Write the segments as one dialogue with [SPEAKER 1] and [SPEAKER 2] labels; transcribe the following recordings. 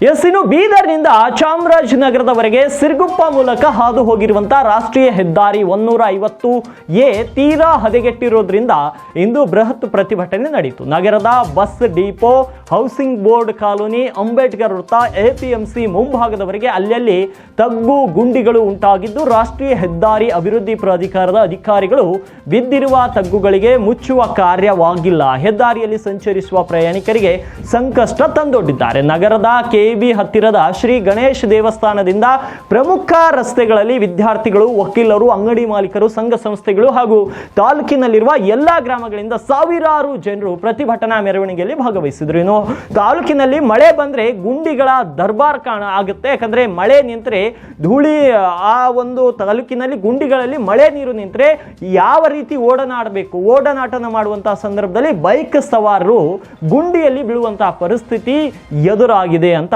[SPEAKER 1] S ಇನ್ನು ಬೀದರ್ನಿಂದ ಚಾಮರಾಜನಗರದವರೆಗೆ ಸಿರ್ಗುಪ್ಪ ಮೂಲಕ ಹಾದು ಹೋಗಿರುವಂತಹ ರಾಷ್ಟ್ರೀಯ ಹೆದ್ದಾರಿ ಒನ್ನೂರ ಐವತ್ತು ಎ ತೀರಾ ಹದಗೆಟ್ಟಿರೋದ್ರಿಂದ ಇಂದು ಬೃಹತ್ ಪ್ರತಿಭಟನೆ ನಡೆಯಿತು ನಗರದ bus depot, housing board colony, Ambedkar ವೃತ್ತ, ಎಪಿಎಂಸಿ ಮುಂಭಾಗದವರೆಗೆ ಅಲ್ಲಲ್ಲಿ ತಗ್ಗು ಗುಂಡಿಗಳು ಉಂಟಾಗಿದ್ದು, ರಾಷ್ಟ್ರೀಯ ಹೆದ್ದಾರಿ ಅಭಿವೃದ್ಧಿ ಪ್ರಾಧಿಕಾರದ ಅಧಿಕಾರಿಗಳು ಬಿದ್ದಿರುವ ತಗ್ಗುಗಳಿಗೆ ಮುಚ್ಚುವ ಕಾರ್ಯವಾಗಿಲ್ಲ. ಹೆದ್ದಾರಿಯಲ್ಲಿ ಸಂಚರಿಸುವ ಪ್ರಯಾಣಿಕರಿಗೆ ಸಂಕಷ್ಟ ತಂದೊಡ್ಡಿದ್ದಾರೆ. ನಗರದ ಕೆಬಿ ಹತ್ತಿರದ ಶ್ರೀ ಗಣೇಶ್ ದೇವಸ್ಥಾನದಿಂದ ಪ್ರಮುಖ ರಸ್ತೆಗಳಲ್ಲಿ ವಿದ್ಯಾರ್ಥಿಗಳು, ವಕೀಲರು, ಅಂಗಡಿ ಮಾಲೀಕರು, ಸಂಘ ಸಂಸ್ಥೆಗಳು ಹಾಗೂ ತಾಲೂಕಿನಲ್ಲಿರುವ ಎಲ್ಲ ಗ್ರಾಮಗಳಿಂದ ಸಾವಿರಾರು ಜನರು ಪ್ರತಿಭಟನಾ ಮೆರವಣಿಗೆಯಲ್ಲಿ ಭಾಗವಹಿಸಿದ್ರು. ಇನ್ನು ತಾಲೂಕಿನಲ್ಲಿ ಮಳೆ ಬಂದ್ರೆ ಗುಂಡಿಗಳ ದರ್ಬಾರ್ ಕಾಣ ಆಗುತ್ತೆ. ಯಾಕಂದ್ರೆ ಮಳೆ ನಿಂತರೆ ಧೂಳಿ, ಆ ಒಂದು ತಾಲೂಕಿನಲ್ಲಿ ಗುಂಡಿಗಳಲ್ಲಿ ಮಳೆ ನೀರು ನಿಂತರೆ ಯಾವ ರೀತಿ ಓಡನಾಡಬೇಕು? ಓಡನಾಟನ ಮಾಡುವಂತಹ ಸಂದರ್ಭದಲ್ಲಿ ಬೈಕ್ ಸವಾರರು ಗುಂಡಿಯಲ್ಲಿ ಬೀಳುವಂತಹ ಪರಿಸ್ಥಿತಿ ಎದುರಾಗಿದೆ ಅಂತ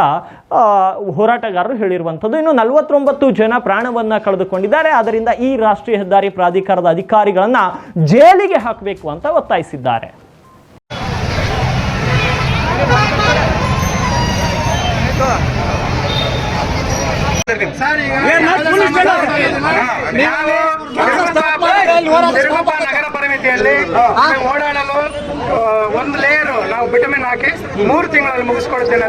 [SPEAKER 1] ಹೋರಾಟಗಾರರು ಹೇಳಿರುವಂಥದ್ದು. ಇನ್ನು ನಲವತ್ತೊಂಬತ್ತು ಜನ ಪ್ರಾಣವನ್ನ ಕಳೆದುಕೊಂಡಿದ್ದಾರೆ. ಆದ್ದರಿಂದ ಈ ರಾಷ್ಟ್ರೀಯ ಹೆದ್ದಾರಿ ಪ್ರಾಧಿಕಾರದ ಅಧಿಕಾರಿಗಳನ್ನ ಜೈಲಿಗೆ ಹಾಕಬೇಕು ಅಂತ ಒತ್ತಾಯಿಸಿದ್ದಾರೆ.
[SPEAKER 2] ನಗರ ಓಡಾಡಲು ಒಂದು ಲೇಯರ್ ನಾವು ವಿಟಮಿನ್ ಹಾಕಿ ಮೂರು ತಿಂಗಳಲ್ಲಿ ಮುಗಿಸ್ಕೊಡ್ತೇನೆ